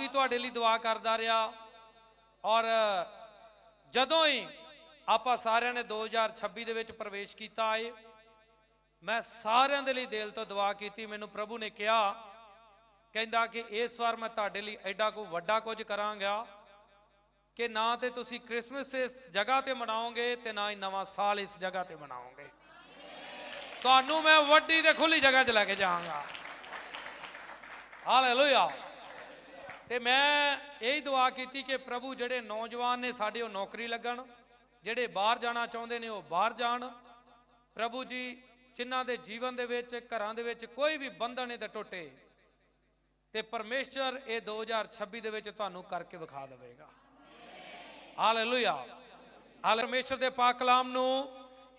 ਵੀ ਤੁਹਾਡੇ ਲਈ ਦੁਆ ਕਰਦਾ ਰਿਹਾ। ਔਰ ਜਦੋਂ ਹੀ ਆਪਾਂ ਸਾਰਿਆਂ ਨੇ 2026 ਦੇ ਵਿੱਚ ਪ੍ਰਵੇਸ਼ ਕੀਤਾ ਏ ਮੈਂ ਸਾਰਿਆਂ ਦੇ ਲਈ ਦਿਲ ਤੋਂ ਦੁਆ ਕੀਤੀ। ਮੈਨੂੰ ਪ੍ਰਭੂ ਨੇ ਕਿਹਾ, ਕਹਿੰਦਾ ਕਿ ਇਸ ਵਾਰ ਮੈਂ ਤੁਹਾਡੇ ਲਈ ਐਡਾ ਕੋ ਵੱਡਾ ਕੁਝ ਕਰਾਂਗਾ ਕਿ ਨਾ ਤੇ ਤੁਸੀਂ ਕ੍ਰਿਸਮਸ ਇਸ ਜਗ੍ਹਾ ਤੇ ਮਨਾਓਗੇ ਤੇ ਨਾ ਹੀ ਨਵਾਂ ਸਾਲ ਇਸ ਜਗ੍ਹਾ ਤੇ ਮਨਾਓਗੇ। ਤੁਹਾਨੂੰ ਮੈਂ ਵੱਡੀ ਤੇ ਖੁੱਲੀ ਜਗ੍ਹਾ 'ਚ ਲੈ ਕੇ ਜਾਵਾਂਗਾ। ਹਾਲੇਲੂਇਆ। ਤੇ ਮੈਂ ਇਹੀ ਦੁਆ ਕੀਤੀ ਕਿ ਪ੍ਰਭੂ ਜਿਹੜੇ ਨੌਜਵਾਨ ਨੇ ਸਾਡੇ ਉਹ ਨੌਕਰੀ ਲੱਗਣ, ਜਿਹੜੇ ਬਾਹਰ ਜਾਣਾ ਚਾਹੁੰਦੇ ਨੇ ਉਹ ਬਾਹਰ ਜਾਣ। ਪ੍ਰਭੂ ਜੀ, ਜਿਨ੍ਹਾਂ ਦੇ ਜੀਵਨ ਦੇ ਵਿੱਚ, ਘਰਾਂ ਦੇ ਵਿੱਚ ਕੋਈ ਵੀ ਬੰਧਨ ਇਹਦੇ ਟੁੱਟੇ, ਤੇ ਪਰਮੇਸ਼ਰ ਇਹ 2026 ਦੇ ਵਿੱਚ ਤੁਹਾਨੂੰ ਕਰਕੇ ਵਿਖਾ ਦੇਵੇਗਾ। ਹਾਲੇਲੂਇਆ। ਹਾਲੇ ਪਰਮੇਸ਼ਰ ਦੇ ਪਾਕ ਕਲਾਮ ਨੂੰ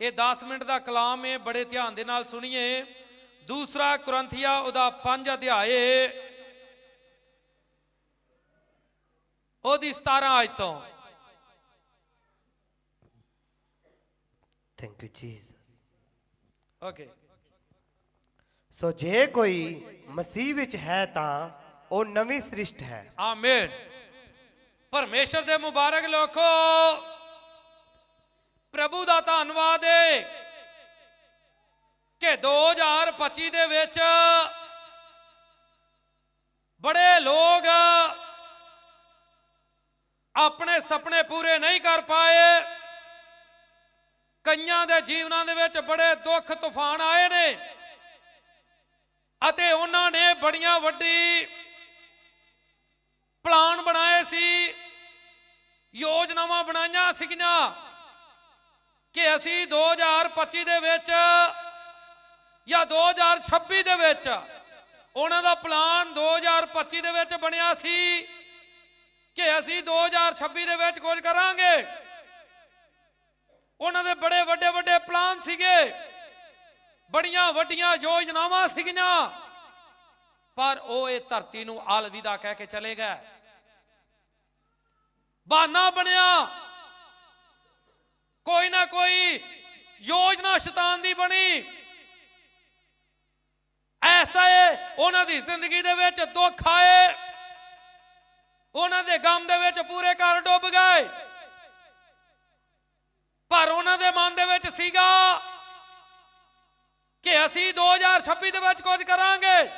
ਇਹ 10 ਮਿੰਟ ਦਾ ਕਲਾਮ ਹੈ ਬੜੇ ਧਿਆਨ ਦੇ ਨਾਲ ਸੁਣੀਏ। ਦੂਸਰਾ ਕੁਰੰਥੀਆ ਉਹਦਾ 5 ਅਧਿਆਏ ਉਹਦੀ 17 ਆਇਤ ਤੋਂ। Thank you Jesus okay so ਜੇ ਕੋਈ ਮਸੀਹ ਵਿੱਚ ਹੈ ਤਾਂ ਉਹ ਨਵੀਂ ਸ੍ਰਿਸ਼ਟ ਹੈ। ਆਮੀਨ ਪਰਮੇਸ਼ਰ ਦੇ ਮੁਬਾਰਕ ਲੋਕੋ ਪ੍ਰਭੂ ਦਾ ਧੰਨਵਾਦ ਏ ਕਿ 2025 ਦੇ ਵਿੱਚ ਬੜੇ ਲੋਕ ਆਪਣੇ ਸੁਪਨੇ ਪੂਰੇ ਨਹੀਂ ਕਰ ਪਾਏ। ਕਈਆਂ ਦੇ ਜੀਵਨਾਂ ਦੇ ਵਿੱਚ ਬੜੇ ਦੁੱਖ ਤੂਫਾਨ ਆਏ ਨੇ। ਅਤੇ ਉਹਨਾਂ ਨੇ ਬੜੀਆਂ ਵੱਡੀ ਪਲਾਨ ਬਣਾਏ ਸੀ। ਯੋਜਨਾਵਾਂ ਬਣਾਈਆਂ ਸੀਗੀਆਂ ਕਿ ਅਸੀਂ 2025 ਦੇ ਵਿੱਚ ਜਾਂ 2026 ਦੇ ਵਿੱਚ ਉਹਨਾਂ ਦਾ ਪਲਾਨ 2025 ਦੇ ਵਿੱਚ ਬਣਿਆ ਸੀ। ਕਿ ਅਸੀਂ 2026 ਦੇ ਵਿੱਚ ਕੁਝ ਕਰਾਂਗੇ। ਉਹਨਾਂ ਦੇ ਬੜੇ ਵੱਡੇ ਵੱਡੇ ਪਲਾਨ ਸੀਗੇ। ਬੜੀਆਂ ਵੱਡੀਆਂ ਯੋਜਨਾਵਾਂ ਸੀਗੀਆਂ। ਪਰ ਉਹ ਇਹ ਧਰਤੀ ਨੂੰ ਅਲਵਿਦਾ ਕਹਿ ਕੇ ਚਲੇ ਗਏ। ਬਹਾਨਾ ਬਣਿਆ। ਕੋਈ ਨਾ ਕੋਈ ਯੋਜਨਾ ਸ਼ੈਤਾਨ ਦੀ ਬਣੀ। ਐਸਾ ਹੈ ਉਹਨਾਂ ਦੀ ਜ਼ਿੰਦਗੀ ਦੇ ਵਿੱਚ ਦੁੱਖ ਆਏ। ਗਮ ਪੂਰੇ ਘਰ ਡੁੱਬ ਗਏ। ਪਰ ਉਹਨਾਂ ਦੇ ਮਨ ਦੇ ਵਿੱਚ ਸੀਗਾ ਕਿ ਅਸੀਂ 2026 ਦੇ ਵਿੱਚ ਕੁਝ ਕਰਾਂਗੇ।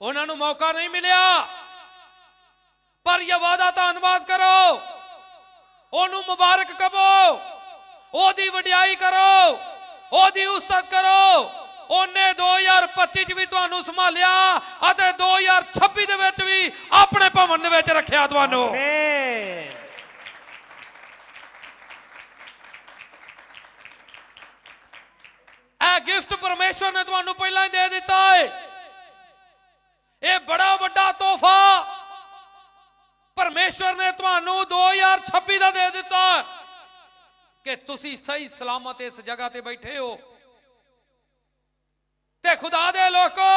ਉਹਨਾਂ ਨੂੰ ਮੌਕਾ ਨਹੀਂ ਮਿਲਿਆ। ਪਰ ਯਹੋਵਾ ਦਾ ਧੰਨਵਾਦ ਕਰੋ। ਉਹਨੂੰ ਮੁਬਾਰਕ ਕਹੋ। ਉਹਦੀ ਵਡਿਆਈ ਕਰੋ। ਉਹਦੀ ਉਸਤਤ ਕਰੋ। ਉਹਨੇ 2025 ਚ ਵੀ ਤੁਹਾਨੂੰ ਸੰਭਾਲਿਆ ਅਤੇ 2026 ਦੇ ਵਿੱਚ ਵੀ ਆਪਣੇ ਭਵਨ ਦੇ ਵਿੱਚ ਰੱਖਿਆ ਤੁਹਾਨੂੰ। ਆਮੇਨ ਇਹ ਗਿਫਟ ਪਰਮੇਸ਼ਵਰ ਨੇ ਤੁਹਾਨੂੰ ਪਹਿਲਾਂ ਹੀ ਦੇ ਦਿੱਤਾ ਹੈ ਇਹ ਬੜਾ ਵੱਡਾ ਤੋਹਫਾ ਪਰਮੇਸ਼ਵਰ ਨੇ ਤੁਹਾਨੂੰ 2026 ਦਾ ਦੇ ਦਿੱਤਾ। ਕਿ ਤੁਸੀਂ ਸਹੀ ਸਲਾਮਤ ਇਸ ਜਗ੍ਹਾ ਤੇ ਬੈਠੇ ਹੋ। ਤੇ ਖੁਦਾ ਦੇ ਲੋਕੋ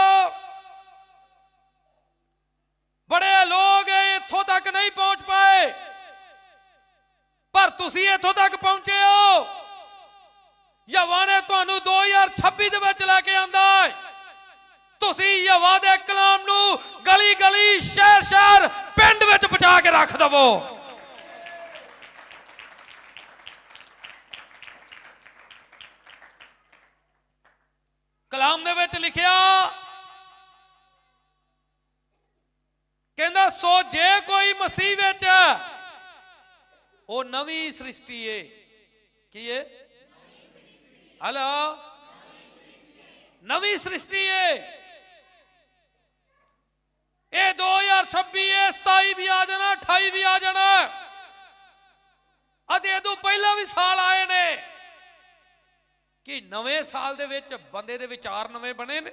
ਬੜੇ ਲੋਕ ਇੱਥੋਂ ਤੱਕ ਨਹੀਂ ਪਹੁੰਚ ਪਾਏ ਪਰ ਤੁਸੀਂ ਇੱਥੋਂ ਤੱਕ ਪਹੁੰਚੇ ਹੋ? ਯਵਾ ਨੇ ਤੁਹਾਨੂੰ 2026 ਦੇ ਵਿੱਚ ਲੈ ਕੇ ਆਂਦਾ ਹੈ। ਤੁਸੀਂ ਯਵਾ ਦੇ ਕਲਾਮ ਨੂੰ ਗਲੀ ਗਲੀ ਸ਼ਹਿਰ ਸ਼ਹਿਰ ਪਿੰਡ ਵਿੱਚ ਪਹੁੰਚਾ ਕੇ ਰੱਖ ਦਵੋ। ਕਲਾਮ ਦੇ ਵਿੱਚ ਲਿਖਿਆ, ਕਹਿੰਦਾ, ਸੋ ਜੇ ਕੋਈ ਮਸੀਹ ਵਿੱਚ ਉਹ ਨਵੀਂ ਸ੍ਰਿਸ਼ਟੀ ਏ। ਕੀ ਏ? ਹਲੋ ਨਵੀਂ ਸ੍ਰਿਸ਼ਟੀ ਏ। ਇਹ 2026 ਏ 27 ਵੀ ਆ ਜਾਣਾ 28 ਵੀ ਆ ਜਾਣਾ। ਅਤੇ ਇਹ ਤੋਂ ਪਹਿਲਾਂ ਵੀ ਸਾਲ ਆਏ ਨੇ ਕਿ ਨਵੇਂ ਸਾਲ ਦੇ ਵਿੱਚ ਬੰਦੇ ਦੇ ਵਿਚਾਰ ਨਵੇਂ ਬਣੇ ਨੇ।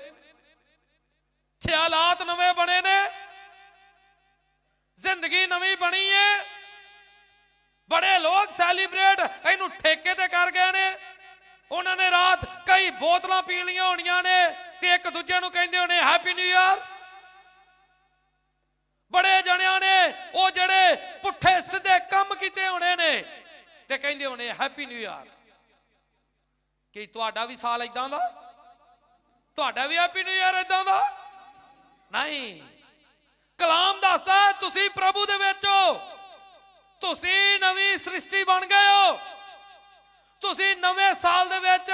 ਖਿਆਲਾਤ ਨਵੇਂ ਬਣੇ ਨੇ। ਜ਼ਿੰਦਗੀ ਨਵੀਂ ਬਣੀ ਏ। ਸੈਲੀਬ੍ਰੇਟ ਇਹਨੂੰ ਠੇਕੇ ਤੇ ਕਰ ਗਏ ਨੇ। ਉਹਨਾਂ ਨੇ ਰਾਤ ਕਈ ਬੋਤਲਾਂ ਪੀ ਲਈਆਂ ਹੋਣੀਆਂ ਨੇ ਤੇ ਇੱਕ ਦੂਜੇ ਨੂੰ ਕਹਿੰਦੇ ਹੋਣੇ ਹੈਪੀ ਨਿਊ ਇਅਰ ਬੜੇ ਜਣਿਆਂ ਨੇ ਉਹ ਜਿਹੜੇ ਪੁੱਠੇ ਸਿੱਧੇ ਕੰਮ ਕੀਤੇ ਹੋਣੇ ਨੇ ਤੇ ਕਹਿੰਦੇ ਹੋਣੇ ਹੈਪੀ ਨਿਊ ਇਅਰ ਕੀ ਤੁਹਾਡਾ ਵੀ ਸਾਲ ਇਦਾਂ ਦਾ? ਤੁਹਾਡਾ ਵੀ ਹੈਪੀ ਨਿਊ ਇਅਰ ਇਦਾਂ ਦਾ? ਨਹੀਂ। ਕਲਾਮ ਦੱਸਦਾ ਤੁਸੀਂ ਪ੍ਰਭੂ ਦੇ ਵਿੱਚ ਹੋ। ਤੁਸੀਂ ਨਵੀਂ ਸ੍ਰਿਸ਼ਟੀ ਬਣ ਗਏ ਹੋ। ਤੁਸੀਂ ਨਵੇਂ ਸਾਲ ਦੇ ਵਿੱਚ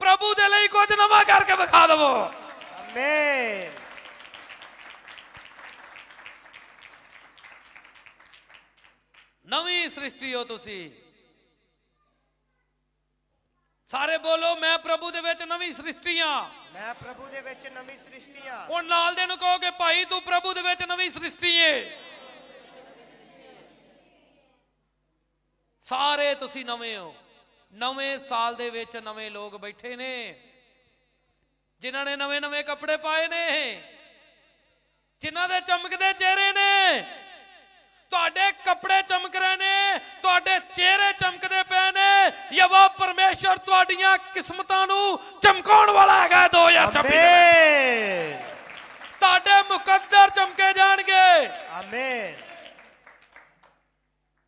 ਪ੍ਰਭੂ ਦੇ ਲਈ ਕੁਝ ਨਵਾਂ ਕਰਕੇ ਵਿਖਾ ਦੇਵੋ। ਆਮੇਨ ਨਵੀਂ ਸ੍ਰਿਸ਼ਟੀ ਹੋ ਤੁਸੀਂ। ਸਾਰੇ ਬੋਲੋ ਮੈਂ ਪ੍ਰਭੂ ਦੇ ਵਿੱਚ ਨਵੀਂ ਸ੍ਰਿਸ਼ਟੀ ਹਾਂ। ਮੈਂ ਪ੍ਰਭੂ ਦੇ ਵਿੱਚ ਨਵੀਂ ਸ੍ਰਿਸ਼ਟੀ ਆ ਉਹ ਨਾਲ ਦੇ ਨੂੰ ਕਹੋ ਕਿ ਭਾਈ ਤੂੰ ਪ੍ਰਭੂ ਦੇ ਵਿੱਚ ਨਵੀਂ ਸ੍ਰਿਸ਼ਟੀ ਏ। ਸਾਰੇ ਤੁਸੀਂ ਨਵੇਂ ਹੋ। ਨਵੇਂ ਸਾਲ ਦੇ ਵਿੱਚ ਨਵੇਂ ਲੋਕ ਬੈਠੇ ਨੇ। ਜਿਨ੍ਹਾਂ ਨੇ ਨਵੇਂ ਨਵੇਂ ਕੱਪੜੇ ਪਾਏ ਨੇ। ਜਿਨ੍ਹਾਂ ਦੇ ਚਮਕਦੇ ਚਿਹਰੇ ਨੇ। ਤੁਹਾਡੇ ਕੱਪੜੇ ਚਮਕ ਰਹੇ ਨੇ। ਤੁਹਾਡੇ ਚਿਹਰੇ ਚਮਕਦੇ ਪਏ ਨੇ। ਯਵਾ ਪਰਮੇਸ਼ਰ ਤੁਹਾਡੀਆਂ ਕਿਸਮਤਾਂ ਨੂੰ ਚਮਕਾਉਣ ਵਾਲਾ ਹੈਗਾ 2026 ਦੇ ਵਿੱਚ। ਤੁਹਾਡੇ ਮੁਕੱਦਰ ਚਮਕੇ ਜਾਣਗੇ। ਆਮੇਨ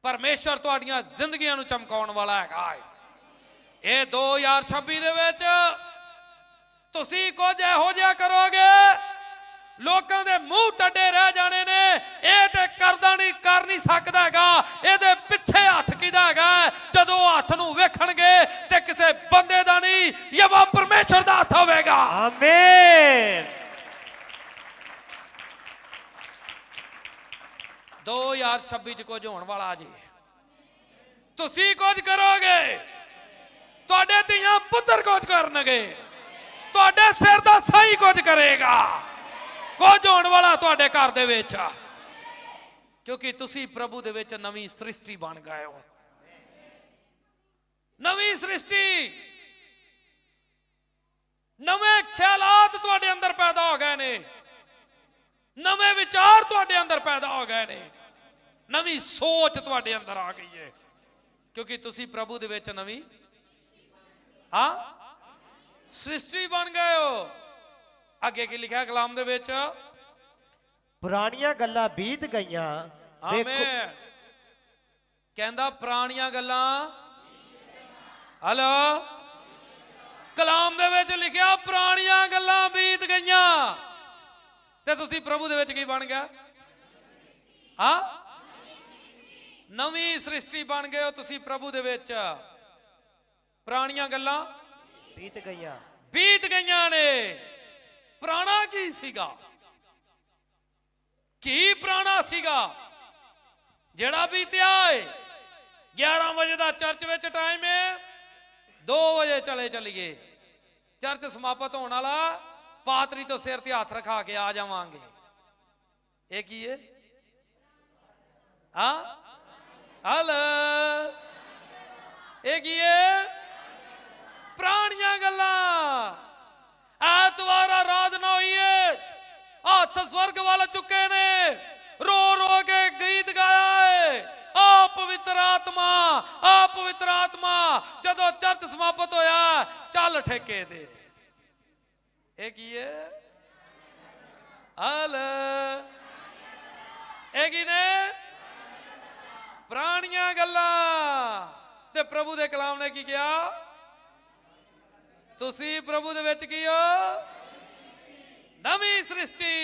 ਪਰਮੇਸ਼ਰ ਤੁਹਾਡੀਆਂ ਜ਼ਿੰਦਗੀਆਂ ਨੂੰ ਚਮਕਾਉਣ ਵਾਲਾ ਹੈਗਾ ਹੈ। ਇਹ 2026 ਦੇ ਵਿੱਚ ਤੁਸੀਂ ਕੁਝ ਇਹੋ ਜਿਹਾ ਕਰੋਗੇ, ਲੋਕਾਂ ਦੇ ਮੂੰਹ ਟੱਡੇ ਰਹਿ ਜਾਣੇ ਨੇ, ਇਹ ਤੇ ਕਰਦਾ ਨਹੀਂ ਕਰ ਨਹੀਂ ਸਕਦਾ ਹੈਗਾ। ਇਹਦੇ ਪਿੱਛੇ ਹੱਥ ਕਿਹਦਾ ਹੈਗਾ ਜਦੋਂ ਉਹ ਹੱਥ ਨੂੰ ਵੇਖਣਗੇ ਤੇ ਕਿਸੇ ਬੰਦੇ ਦਾ ਨਹੀਂ ਯਵਾ ਪਰਮੇਸ਼ਰ ਦਾ ਹੱਥ ਹੋਵੇਗਾ। ਆਮੇਨ 2026 ਚ ਕੁਝ ਹੋਣ ਵਾਲਾ ਜੀ। ਤੁਸੀਂ ਕੁਝ ਕਰੋਗੇ, ਤੁਹਾਡੇ ਧੀਆਂ ਪੁੱਤਰ ਕੁਝ ਕਰਨਗੇ, ਤੁਹਾਡੇ ਸਿਰ ਦਾ ਸਾਈ ਕੁਝ ਕਰੇਗਾ। ਕੁਝ ਹੋਣ ਵਾਲਾ ਤੁਹਾਡੇ ਘਰ ਦੇ ਵਿੱਚ ਕਿਉਂਕਿ ਤੁਸੀਂ ਪ੍ਰਭੂ ਦੇ ਵਿੱਚ ਨਵੀਂ ਸ੍ਰਿਸ਼ਟੀ ਬਣ ਗਏ ਹੋ। ਨਵੀਂ ਸ੍ਰਿਸ਼ਟੀ। ਨਵੇਂ ਖਿਆਲਾਤ ਤੁਹਾਡੇ ਅੰਦਰ ਪੈਦਾ ਹੋ ਗਏ ਨੇ। ਨਵੇਂ ਵਿਚਾਰ ਤੁਹਾਡੇ ਅੰਦਰ ਪੈਦਾ ਹੋ ਗਏ ਨੇ। ਨਵੀਂ ਸੋਚ ਤੁਹਾਡੇ ਅੰਦਰ ਆ ਗਈ ਹੈ ਕਿਉਂਕਿ ਤੁਸੀਂ ਪ੍ਰਭੂ ਦੇ ਵਿੱਚ ਨਵੀਂ ਹਾਂ? ਸ੍ਰਿਸ਼ਟੀ ਬਣ ਗਏ ਹੋ। ਅੱਗੇ ਕੀ ਲਿਖਿਆ ਕਲਾਮ ਦੇ ਵਿੱਚ? ਪੁਰਾਣੀਆਂ ਗੱਲਾਂ ਬੀਤ ਗਈਆਂ। ਆਮੇਨ। ਕਹਿੰਦਾ ਪੁਰਾਣੀਆਂ ਗੱਲਾਂ ਹਲੋ? ਕਲਾਮ ਦੇ ਵਿੱਚ ਲਿਖਿਆ ਪੁਰਾਣੀਆਂ ਗੱਲਾਂ ਬੀਤ ਗਈਆਂ। ਤੇ ਤੁਸੀਂ ਪ੍ਰਭੂ ਦੇ ਵਿੱਚ ਕੀ ਬਣ ਗਿਆ ਹਾਂ? ਨਵੀਂ ਸ੍ਰਿਸ਼ਟੀ ਬਣ ਗਏ ਹੋ ਤੁਸੀਂ ਪ੍ਰਭੂ ਦੇ ਵਿੱਚ। ਪੁਰਾਣੀਆਂ ਗੱਲਾਂ ਬੀਤ ਗਈਆਂ। ਬੀਤ ਗਈਆਂ ਨੇ। ਪੁਰਾਣਾ ਕੀ ਸੀਗਾ? ਕੀ ਪੁਰਾਣਾ ਸੀਗਾ? ਜਿਹੜਾ ਬੀਤਿਆ ਏ। 11 ਵਜੇ ਦਾ ਚਰਚ ਵਿੱਚ ਟਾਈਮ ਹੈ 2 ਵਜੇ ਚਲੇ ਚੱਲੀਏ। ਚਰਚ ਸਮਾਪਤ ਹੋਣ ਵਾਲਾ ਪਾਤਰੀ ਤੋਂ ਸਿਰ ਤੇ ਹੱਥ ਰਖਾ ਕੇ ਆ ਜਾਵਾਂਗੇ। ਇਹ ਕੀ ਹੈ ਹਾਂ? ਹਲ। ਇਹ ਕੀ ਹੈ ਪੁਰਾਣੀਆਂ ਗੱਲਾਂ। ਐਤਵਾਰਾ ਆਰਾਧਨਾ ਨਾ ਹੋਈਏ ਹੱਥ ਸਵਰਗ ਵੱਲ ਚੁੱਕੇ ਨੇ। ਰੋ ਰੋ ਕੇ ਗੀਤ ਗਾਇਆ ਏ। ਆ ਪਵਿੱਤਰ ਆਤਮਾ ਆ ਪਵਿੱਤਰ ਆਤਮਾ। ਜਦੋਂ ਚਰਚ ਸਮਾਪਤ ਹੋਇਆ, ਚੱਲ ਠੇਕੇ ਦੇ ਇਹ ਕੀ ਏ ਹਲ ਇਹ ਕੀ ਨੇ? ਪੁਰਾਣੀਆਂ ਗੱਲਾਂ। ਤੇ ਪ੍ਰਭੂ ਦੇ ਕਲਾਮ ਨੇ ਕੀ ਕਿਹਾ? ਤੁਸੀਂ ਪ੍ਰਭੂ ਦੇ ਵਿੱਚ ਕੀ ਹੋ? ਨਵੀਂ ਸ੍ਰਿਸ਼ਟੀ।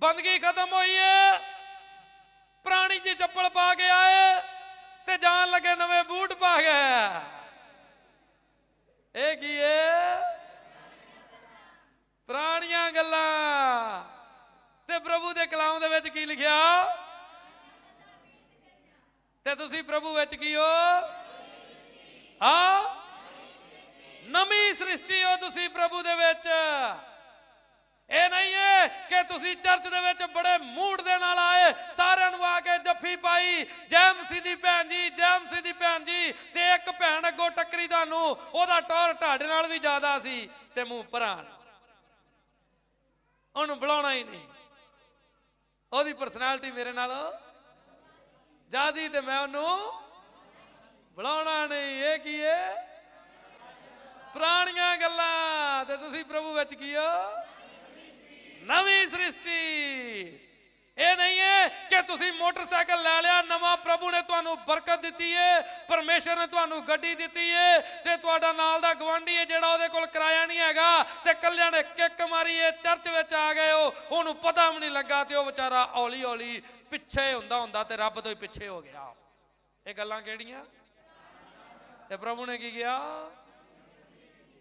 ਬੰਦਗੀ ਖਤਮ ਹੋਈ ਹੈ। ਪੁਰਾਣੀ ਜੀ ਚੱਪਲ ਪਾ ਕੇ ਆਏ ਤੇ ਜਾਣ ਲੱਗੇ ਨਵੇਂ ਬੂਟ ਪਾ ਗਏ ਇਹ ਕੀ ਹੈ? ਪੁਰਾਣੀਆਂ ਗੱਲਾਂ। ਤੇ ਪ੍ਰਭੂ ਦੇ ਕਲਾਮ ਦੇ ਵਿੱਚ ਕੀ ਲਿਖਿਆ? ਤੇ ਤੁਸੀਂ ਪ੍ਰਭੂ ਵਿੱਚ ਕੀ ਹੋ? ਹਾਂ? ਨਵੀਂ ਸ੍ਰਿਸ਼ਟੀ ਹੋ ਤੁਸੀਂ ਪ੍ਰਭੂ ਦੇ ਵਿੱਚ। ਇਹ ਨਹੀਂ ਹੈ ਕਿ ਤੁਸੀਂ ਚਰਚ ਦੇ ਵਿੱਚ ਬੜੇ ਮੂਡ ਦੇ ਨਾਲ ਆਏ, ਸਾਰਿਆਂ ਨੂੰ ਆ ਕੇ ਜੱਫੀ ਪਾਈ ਜੈਮਸੀ ਦੀ ਭੈਣ ਜੀ ਜੈਮਸੀ ਦੀ ਭੈਣ ਜੀ, ਤੇ ਇੱਕ ਭੈਣ ਅੱਗੋਂ ਟੱਕਰੀ ਤੁਹਾਨੂੰ, ਉਹਦਾ ਟੌਰ ਤੁਹਾਡੇ ਨਾਲ ਵੀ ਜ਼ਿਆਦਾ ਸੀ, ਤੇ ਮੂੰਹ ਭਰਾਂ ਉਹਨੂੰ ਬੁਲਾਉਣਾ ਹੀ ਨਹੀਂ। ਉਹਦੀ ਪਰਸਨੈਲਿਟੀ ਮੇਰੇ ਨਾਲ ਜਾਦੀ ਤੇ ਮੈਂ ਉਹਨੂੰ ਬੁਲਾਉਣਾ ਨਹੀਂ। ਇਹ ਕੀ ਹੈ ਪੁਰਾਣੀਆਂ ਗੱਲਾਂ। ਤੇ ਤੁਸੀਂ ਪ੍ਰਭੂ ਵਿੱਚ ਕੀ ਹੋ? ਨਵੀਂ ਸ੍ਰਿਸ਼ਟੀ। ਇਹ ਨਹੀਂ ਹੈ ਕਿ ਤੁਸੀਂ ਮੋਟਰਸਾਈਕਲ ਲੈ ਲਿਆ, ਨਵਾਂ ਪ੍ਰਭੂ ਨੇ ਤੁਹਾਨੂੰ ਬਰਕਤ ਦਿੱਤੀ ਹੈ ਪਰਮੇਸ਼ਰ ਨੇ ਤੁਹਾਨੂੰ ਗੱਡੀ ਦਿੱਤੀ ਹੈ ਤੇ ਤੁਹਾਡਾ ਨਾਲ ਦਾ ਗਵਾਂਢੀ ਹੈ ਜਿਹੜਾ ਉਹਦੇ ਕੋਲ ਕਿਰਾਇਆ ਨਹੀਂ ਹੈਗਾ, ਤੇ ਕੱਲਿਆਂ ਨੇ ਕਿੱਕ ਮਾਰੀ ਹੈ ਚਰਚ ਵਿੱਚ ਆ ਗਏ ਹੋ ਉਹਨੂੰ ਪਤਾ ਵੀ ਨਹੀਂ ਲੱਗਾ ਤੇ ਉਹ ਵਿਚਾਰਾ ਹੌਲੀ ਹੌਲੀ ਪਿੱਛੇ ਹੁੰਦਾ ਹੁੰਦਾ ਤੇ ਰੱਬ ਤੋਂ ਹੀ ਪਿੱਛੇ ਹੋ ਗਿਆ। ਇਹ ਗੱਲਾਂ ਕਿਹੜੀਆਂ? ਤੇ ਪ੍ਰਭੂ ਨੇ ਕੀ ਕਿਹਾ?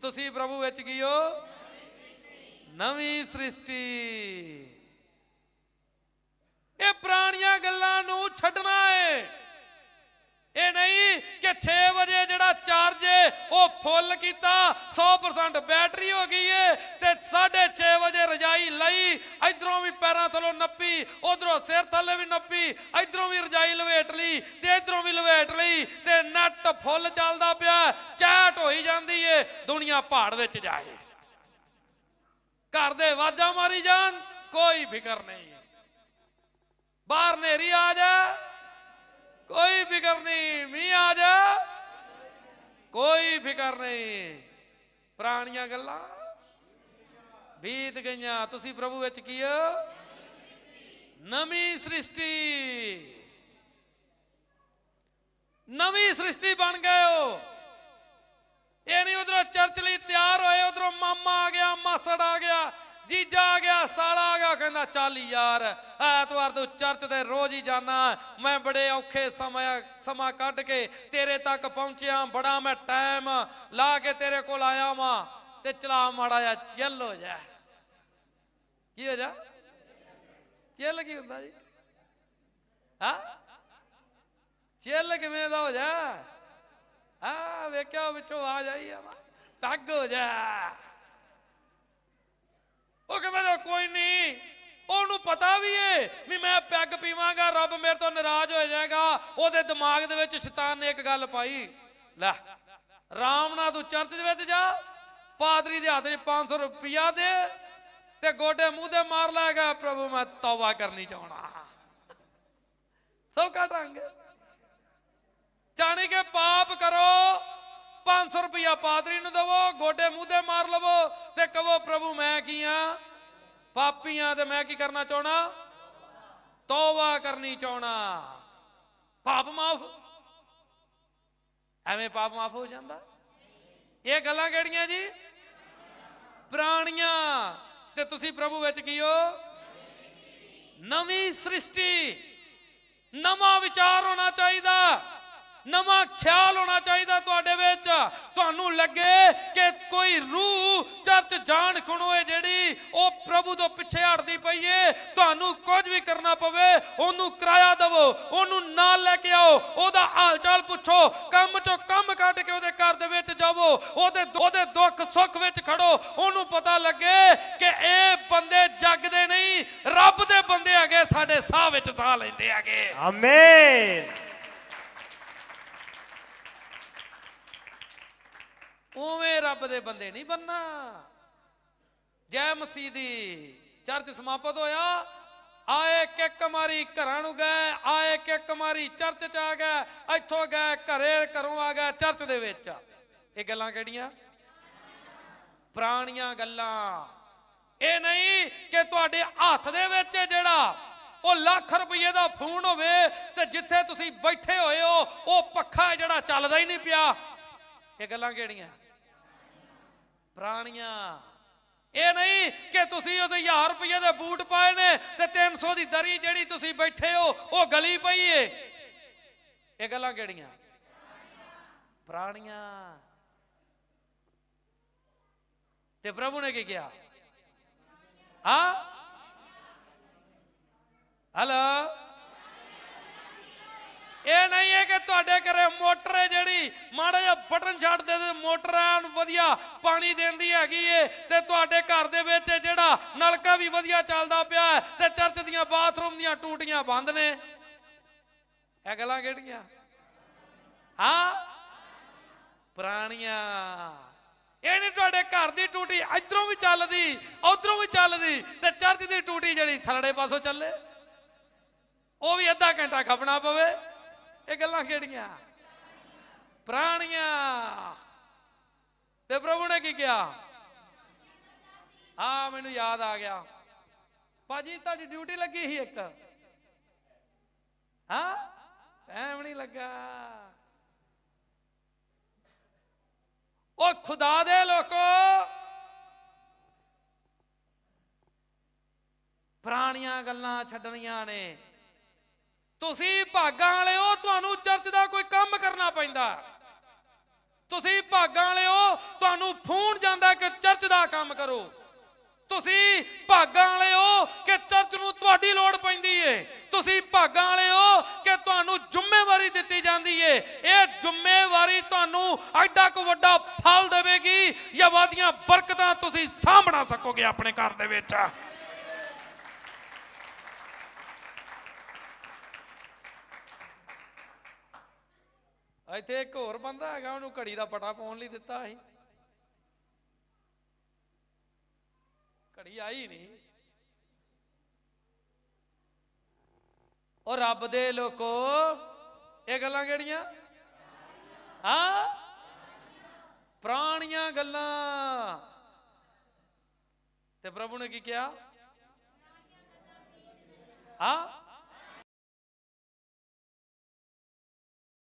ਤੁਸੀਂ ਪ੍ਰਭੂ ਵਿੱਚ ਕੀ ਹੋ? ਨਵੀਂ ਸ੍ਰਿਸ਼ਟੀ। ਇਹ ਪੁਰਾਣੀਆਂ ਗੱਲਾਂ ਨੂੰ ਛੱਡਣਾ ਏ। ਇਹ ਨਹੀਂ ਕਿ 6 ਵਜੇ ਜਿਹੜਾ ਚਾਰਜ ਏ, ਉਹ ਫੁੱਲ ਕੀਤਾ 100% ਬੈਟਰੀ ਹੋ ਗਈ ਏ ਤੇ 6:30 ਵਜੇ ਰਜਾਈ ਲਈ, ਇਧਰੋਂ ਵੀ ਪੈਰਾਂ ਥੱਲੋਂ ਨੱਪੀ, ਉਧਰੋਂ ਸਿਰ ਥੱਲੇ ਵੀ ਨੱਪੀ, ਇਧਰੋਂ ਵੀ ਰਜਾਈ ਲਵੇਟ ਲਈ ਤੇ ਇਧਰੋਂ ਵੀ ਲਵੇਟ ਲਈ ਤੇ ਨੱਟ ਫੁੱਲ ਚੱਲਦਾ ਪਿਆ ਚੈਟ ਹੋਈ ਜਾਂਦੀ ਏ, ਦੁਨੀਆ ਪਹਾੜ ਵਿੱਚ ਜਾਏ। ਘਰ ਦੇ ਆਵਾਜ਼ਾਂ ਮਾਰੀ ਜਾਣ, ਕੋਈ ਫਿਕਰ ਨਹੀਂ। ਬਾਹਰ ਨੇਰੀ ਆ ਜਾ। ਕੋਈ ਫਿਕਰ ਨਹੀਂ, ਮੀਂਹ ਆ ਜਾ। ਕੋਈ ਫਿਕਰ ਨਹੀਂ। ਪੁਰਾਣੀਆਂ ਗੱਲਾਂ ਬੀਤ ਗਈਆਂ। ਤੁਸੀਂ ਪ੍ਰਭੂ ਵਿੱਚ ਕੀ ਹੋ? ਨਵੀਂ ਸ੍ਰਿਸ਼ਟੀ। ਨਵੀਂ ਸ੍ਰਿਸ਼ਟੀ ਬਣ ਗਏ ਹੋ। ਇਹ ਨਹੀਂ ਉਧਰੋਂ ਚਰਚ ਲਈ ਤਿਆਰ ਹੋਏ, ਉਧਰੋਂ ਮਾਮਾ ਆ ਗਿਆ, ਮਾਸੜ ਆ ਗਿਆ। ਜੀਜਾ ਆ ਗਿਆ, ਸਾਲਾ ਆ ਗਿਆ ਕਹਿੰਦਾ, ਚੱਲ ਯਾਰ, ਐਤਵਾਰ ਤੂੰ ਚਰਚ ਤੇ ਰੋਜ਼ ਹੀ ਜਾਣਾ ਮੈਂ ਬੜੇ ਔਖੇ ਸਮਾਂ ਸਮਾਂ ਕੱਢ ਕੇ ਤੇਰੇ ਤੱਕ ਪਹੁੰਚਿਆ, ਬੜਾ ਮੈਂ ਟਾਈਮ ਲਾ ਕੇ ਤੇਰੇ ਕੋਲ ਆਇਆ ਵਾਂ, ਤੇ ਚਲਾ ਮਾੜਾ ਜਾ ਚੱਲ ਹੋ ਜਾ। ਕੀ ਹੋ ਜਾ? ਚੱਲ ਕੀ ਹੁੰਦਾ ਜੀ? ਹਾਂ? ਚੱਲ ਕਿਵੇਂ ਦਾ ਹੋ ਜਾ? ਆ ਵੇਖਿਆ ਵਿੱਚੋਂ ਆ ਜਾਈ ਆ ਨਾ, ਟੱਗ ਹੋ ਜਾ। ਉਹ ਕਹਿੰਦਾ ਜੋ ਕੋਈ ਨਹੀਂ। ਉਹਨੂੰ ਪਤਾ ਵੀ ਏ ਵੀ ਮੈਂ ਪੈਗ ਪੀਵਾਂਗਾ, ਰੱਬ ਮੇਰੇ ਤੋਂ ਨਾਰਾਜ਼ ਹੋ ਜਾਏਗਾ। ਉਹਦੇ ਦਿਮਾਗ ਦੇ ਵਿੱਚ ਸ਼ੈਤਾਨ ਨੇ ਇੱਕ ਗੱਲ ਪਾਈ। ਲੈ, ਰਾਮ ਨਾਲ ਤੂੰ ਚਰਚ ਦੇ ਵਿੱਚ ਜਾ, ਪਾਦਰੀ ਦੇ ਹੱਥ 'ਚ 500 ਰੁਪਇਆ ਦੇ ਤੇ ਗੋਡੇ ਮੂੰਹ ਤੇ ਮਾਰ ਲਾਗਾ ਪ੍ਰਭੂ, ਮੈਂ ਤੌਬਾ ਕਰਨੀ ਚਾਹਣਾ ਸੌਕਾ ਢੰਗ। ਜਾਣੀ ਕਿ ਪਾਪ ਕਰੋ। 500 ਰੁਪਇਆ ਪਾਦਰੀ ਨੂੰ ਦਵੋ, ਗੋਡੇ ਮੂੰਹ ਮਾਰ ਲਵੋ ਤੇ ਕਹੋ, ਪ੍ਰਭੂ, ਮੈਂ ਕੀ ਆ? ਪਾਪੀਆਂ ਤੇ ਮੈਂ ਕੀ ਕਰਨਾ ਚਾਹਣਾ ਤੌਬਾ ਕਰਨੀ ਚਾਹਣਾ ਪਾਪ ਮਾਫ। ਐਵੇਂ ਪਾਪ ਮਾਫ ਹੋ ਜਾਂਦਾ? ਇਹ ਗੱਲਾਂ ਕਿਹੜੀਆਂ ਜੀ? ਪ੍ਰਾਣੀਆਂ। ਤੇ ਤੁਸੀਂ ਪ੍ਰਭੂ ਵਿੱਚ ਕੀ ਹੋ? ਨਵੀਂ ਸ੍ਰਿਸ਼ਟੀ। ਨਵਾਂ ਵਿਚਾਰ ਹੋਣਾ ਚਾਹੀਦਾ। ਨਵਾਂ ਖਿਆਲ ਹੋਣਾ ਚਾਹੀਦਾ ਤੁਹਾਡੇ ਵਿੱਚ। ਤੁਹਾਨੂੰ ਲੱਗੇ ਕਿ ਕੋਈ ਰੂਹ ਚਰਚ ਜਾਣ ਖਣੋਏ ਜਿਹੜੀ ਉਹ ਪ੍ਰਭੂ ਤੋਂ ਪਿੱਛੇ ਹਟਦੀ ਪਈ ਏ। ਤੁਹਾਨੂੰ ਕੁਝ ਵੀ ਕਰਨਾ ਪਵੇ, ਉਹਨੂੰ ਕਿਰਾਇਆ ਦਿਵੋ, ਉਹਨੂੰ ਨਾਲ ਲੈ ਕੇ ਆਓ, ਉਹਦਾ ਹਾਲ ਚਾਲ ਪੁੱਛੋ, ਕੰਮ ਚੋਂ ਕੰਮ ਕੱਢ ਕੇ ਉਹਦੇ ਘਰ ਦੇ ਵਿੱਚ ਜਾਵੋ, ਉਹਦੇ ਉਹਦੇ ਦੁੱਖ ਸੁੱਖ ਵਿੱਚ ਖੜੋ, ਉਹਨੂੰ ਪਤਾ ਲੱਗੇ ਕਿ ਇਹ ਬੰਦੇ ਜੱਗ ਦੇ ਨਹੀਂ, ਰੱਬ ਦੇ ਬੰਦੇ ਹੈਗੇ, ਸਾਡੇ ਸਾਹ ਵਿੱਚ ਸਾਹ ਲੈਂਦੇ ਹੈਗੇ। ਆਮੇਨ ਉਵੇਂ ਰੱਬ ਦੇ ਬੰਦੇ ਨਹੀਂ ਬੰਨਾ ਜੈ ਮਸੀਹ ਦੀ ਚਰਚ ਸਮਾਪਤ ਹੋਇਆ, ਆਏ ਕਿੱਕ ਮਾਰੀ ਘਰਾਂ ਨੂੰ ਗਏ, ਆਏ ਕਿੱਕ ਮਾਰੀ ਚਰਚ ਚ ਆ ਗਏ, ਇੱਥੋਂ ਗਏ, ਘਰੇ ਘਰੋਂ ਆ ਗਏ ਚਰਚ ਦੇ ਵਿੱਚ। ਇਹ ਗੱਲਾਂ ਕਿਹੜੀਆਂ? ਪੁਰਾਣੀਆਂ ਗੱਲਾਂ। ਇਹ ਨਹੀਂ ਕਿ ਤੁਹਾਡੇ ਹੱਥ ਦੇ ਵਿੱਚ ਜਿਹੜਾ ਉਹ ਲੱਖ ਰੁਪਏ ਦਾ ਫੋਨ ਹੋਵੇ ਤੇ ਜਿੱਥੇ ਤੁਸੀਂ ਬੈਠੇ ਹੋਏ ਹੋ, ਉਹ ਪੱਖਾ ਜਿਹੜਾ ਚੱਲਦਾ ਹੀ ਨਹੀਂ ਪਿਆ। ਇਹ ਗੱਲਾਂ ਕਿਹੜੀਆਂ? ਪੁਰਾਣੀਆਂ। ਇਹ ਨਹੀਂ ਕਿ ਤੁਸੀਂ ਉਹਦੇ 1000 ਰੁਪਏ ਦੇ ਬੂਟ ਪਾਏ ਨੇ ਤੇ 300 ਦੀ ਦਰੀ ਜਿਹੜੀ ਤੁਸੀਂ ਬੈਠੇ ਹੋ, ਉਹ ਗਲੀ ਪਈ ਏ। ਇਹ ਗੱਲਾਂ ਕਿਹੜੀਆਂ? ਪੁਰਾਣੀਆਂ। ਤੇ ਪ੍ਰਭੂ ਨੇ ਕੀ ਕਿਹਾ? ਹਾਂ? ਹਲੋ ਇਹ ਨਹੀਂ ਹੈ ਕਿ ਤੁਹਾਡੇ ਮੋਟਰ ਹੈ ਜਿਹੜੀ। ਮਾੜਾ ਜਿਹਾ ਬਟਨ ਛੱਡ ਦੇ ਤੇ ਮੋਟਰ ਐਨ ਵਧੀਆ ਪਾਣੀ ਦਿੰਦੀ ਹੈਗੀ ਏ। ਤੇ ਤੁਹਾਡੇ ਘਰ ਦੇ ਵਿੱਚ ਜਿਹੜਾ ਨਲਕਾ ਵੀ ਵਧੀਆ ਚੱਲਦਾ ਪਿਆ ਤੇ ਚਰਚ ਦੀਆਂ ਬਾਥਰੂਮ ਦੀਆਂ ਟੂਟੀਆਂ ਬੰਦ ਨੇ। ਇਹ ਗੱਲਾਂ ਕਿਹੜੀਆਂ? ਹਾਂ? ਪੁਰਾਣੀਆਂ। ਇਹ ਨਹੀਂ ਤੁਹਾਡੇ ਘਰ ਦੀ ਟੂਟੀ, ਇਧਰੋਂ ਵੀ ਚੱਲਦੀ, ਉਧਰੋਂ ਵੀ ਚੱਲਦੀ ਤੇ ਚਰਚ ਦੀ ਟੂਟੀ ਜਿਹੜੀ ਥਰੜੇ ਪਾਸੋਂ ਚੱਲੇ। ਉਹ ਵੀ ਅੱਧਾ ਘੰਟਾ ਖਪਣਾ ਪਵੇ। ਇਹ ਗੱਲਾਂ ਕਿਹੜੀਆਂ? ਪੁਰਾਣੀਆਂ। ਤੇ ਪ੍ਰਭੂ ਨੇ ਕੀ ਕਿਹਾ? ਆ ਮੈਨੂੰ ਯਾਦ ਆ ਗਿਆ। ਭਾਜੀ, ਤੁਹਾਡੀ ਡਿਊਟੀ ਲੱਗੀ ਸੀ ਇੱਕ। ਹਾਂ? ਟਾਈਮ ਨਹੀਂ ਲੱਗਾ। ਉਹ ਖੁਦਾ ਦੇ ਲੋਕੋ। ਪੁਰਾਣੀਆਂ ਗੱਲਾਂ ਛੱਡਣੀਆਂ ਨੇ। ਤੁਸੀਂ ਭਾਗਾਂ ਵਾਲਿਓ ਤੁਹਾਨੂੰ ਚਰਚ ਦਾ ਕੋਈ ਕੰਮ ਕਰਨਾ ਪੈਂਦਾ। ਤੁਸੀਂ ਭਾਗਾਂ ਵਾਲਿਓ, ਤੁਹਾਨੂੰ ਫੋਨ ਜਾਂਦਾ ਕਿ ਚਰਚ ਦਾ ਕੰਮ ਕਰੋ। ਤੁਸੀਂ ਭਾਗਾਂ ਵਾਲਿਓ ਕਿ ਚਰਚ ਨੂੰ ਤੁਹਾਡੀ ਲੋੜ ਪੈਂਦੀ ਏ। ਤੁਸੀਂ ਭਾਗਾਂ ਵਾਲਿਓ ਕਿ ਤੁਹਾਨੂੰ ਜ਼ਿੰਮੇਵਾਰੀ ਦਿੱਤੀ ਜਾਂਦੀ ਏ। ਇਹ ਜ਼ਿੰਮੇਵਾਰੀ ਤੁਹਾਨੂੰ ਐਡਾ ਕੁ ਵੱਡਾ ਫਲ ਦੇਵੇਗੀ ਜਾਂ ਵਾਦੀਆਂ ਬਰਕਤਾਂ ਤੁਸੀਂ ਸਾਂਭਣਾ ਸਕੋਗੇ ਆਪਣੇ ਘਰ ਦੇ ਵਿੱਚ। ਇੱਥੇ ਇੱਕ ਹੋਰ ਬੰਦਾ ਹੈਗਾ, ਉਹਨੂੰ ਘੜੀ ਦਾ ਪਟਾ ਪਾਉਣ ਲਈ ਦਿੱਤਾ ਸੀ। ਘੜੀ ਆਈ ਨਹੀਂ। ਉਹ ਰੱਬ ਦੇ ਲੋਕੋ, ਇਹ ਗੱਲਾਂ ਕਿਹੜੀਆਂ? ਹਾਂ? ਪੁਰਾਣੀਆਂ ਗੱਲਾਂ। ਤੇ ਪ੍ਰਭੂ ਨੇ ਕੀ ਕਿਹਾ? ਹਾਂ?